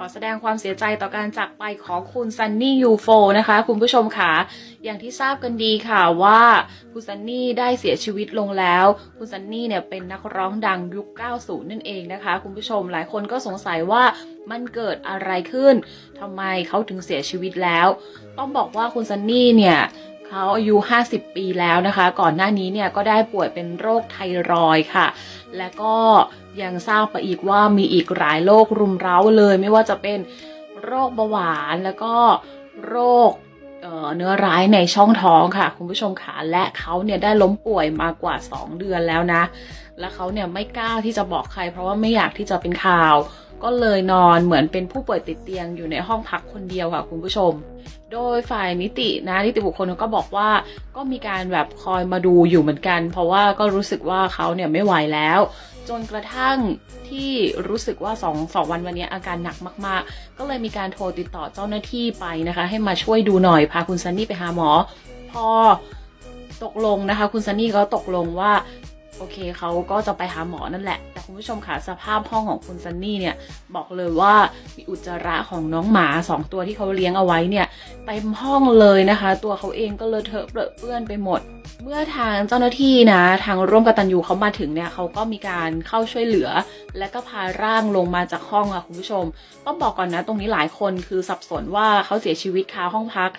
ขอแสดงความเสียใจต่อการจากไปของคุณซันนี่ยูโฟนะคะ คุณผู้ชมค่ะ อย่างที่ทราบกันดีค่ะว่าคุณซันนี่ได้เสียชีวิตลงแล้ว คุณซันนี่เนี่ยเป็นนักร้องดังยุค 90 นั่นเองนะคะ คุณผู้ชมหลายคนก็สงสัยว่ามันเกิดอะไรขึ้นทำไมเขาถึงเสียชีวิตแล้ว ต้องบอกว่าคุณซันนี่เนี่ย เขาอายุ 50 ปีแล้วนะคะ ก่อนหน้านี้เนี่ยก็ได้ป่วยเป็นโรคไทรอยค่ะ และก็ยังทราบไปอีกว่ามีอีกหลายโรครุมเร้าเลย ไม่ว่าจะเป็นโรคเบาหวานแล้วก็โรคเอ่อเนื้อร้ายในช่องท้องค่ะ คุณผู้ชมค่ะและเขาเนี่ยได้ล้มป่วยมากว่า 2 เดือนแล้วนะ และเขาเนี่ยไม่กล้าที่จะบอกใคร เพราะว่าไม่อยากที่จะเป็นข่าว ก็เลยนอนเหมือนเป็นผู้ป่วยติดเตียงอยู่ในห้องพักคนเดียวค่ะคุณผู้ชม โดยฝ่ายนิตินะนิติบุคคลก็บอกว่าก็มีการแบบคอยมาดูอยู่เหมือนกัน เพราะว่าก็รู้สึกว่าเขาเนี่ยไม่ไหวแล้ว จนกระทั่งที่รู้สึกว่าสองสองวันวันนี้อาการหนักมากๆ ก็เลยมีการโทรติดต่อเจ้าหน้าที่ไปนะคะ ให้มาช่วยดูหน่อยพาคุณซันนี่ไปหาหมอ พอตกลงนะคะ คุณซันนี่ก็ตกลงว่า โอเคเขาก็จะไปหาหมอนั่นแหละ แต่คุณผู้ชมค่ะสภาพห้องของคุณซันนี่เนี่ยบอกเลยว่ามีอุจจาระของน้องหมาสองตัวที่เขาเลี้ยงเอาไว้เนี่ยเต็มห้องเลยนะคะ ตัวเขาเองก็เลอะเทอะเปรอะเปื้อนไปหมด เมื่อทางเจ้าหน้าที่นะ ทางร่วมกตัญญูเขามาถึงเนี่ยเขาก็มีการเข้าช่วยเหลือ และก็พาร่างลงมาจากห้องค่ะคุณผู้ชม ต้องบอกก่อนนะตรงนี้หลายคนคือสับสนว่าเขาเสียชีวิตคาห้องพัก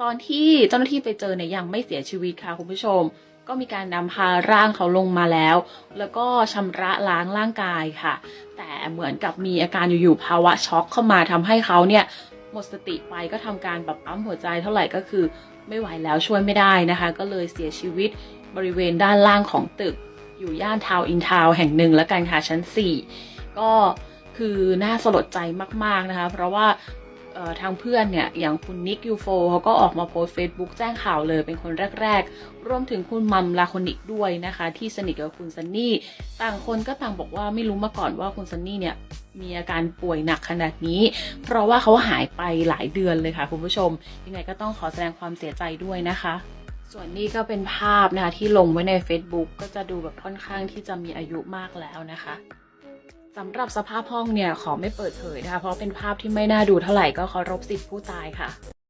ตอนที่เจ้าหน้าที่ไปเจอเนี่ยยังไม่เสียชีวิตค่ะคุณผู้ชม ก็มีการนำพาร่างเขาลงมาแล้ว แล้วก็ชำระล้างร่างกายค่ะ แต่เหมือนกับมีอาการอยู่ๆภาวะช็อกเข้ามาทำให้เขาเนี่ยหมดสติไปก็ทำการแบบปั๊มหัวใจเท่าไหร่ก็คือไม่ไหวแล้วช่วยไม่ได้นะคะ ก็เลยเสียชีวิตบริเวณด้านล่างของตึก อยู่ย่านทาวน์อินทาวน์แห่งหนึ่งแล้วกันค่ะชั้น 4 ก็คือน่าสลดใจมากๆนะคะ เพราะว่า ทางเพื่อนเนี่ย อย่างคุณนิกยูโฟเขาก็ออกมาโพสต์ Facebook แจ้งข่าวเลยเป็นคนแรก ๆ รวมถึงคุณมัมลาคอนิกด้วยนะคะ ที่สนิทกับคุณซันนี่ ต่างคนก็ต่างบอกว่าไม่รู้มาก่อนว่าคุณซันนี่เนี่ย มีอาการป่วยหนักขนาดนี้ เพราะว่าเขาหายไปหลายเดือนเลยค่ะคุณผู้ชม ยังไงก็ต้องขอแสดงความเสียใจด้วยนะคะส่วนนี้ก็เป็นภาพนะคะที่ลงไว้ใน Facebook ก็จะดูแบบค่อนข้างที่จะมีอายุมากแล้วนะคะ สำหรับสภาพห้องเนี่ยขอไม่เปิดเผยนะคะ เพราะเป็นภาพที่ไม่น่าดูเท่าไหร่ก็เคารพสิทธิ์ผู้ตายค่ะ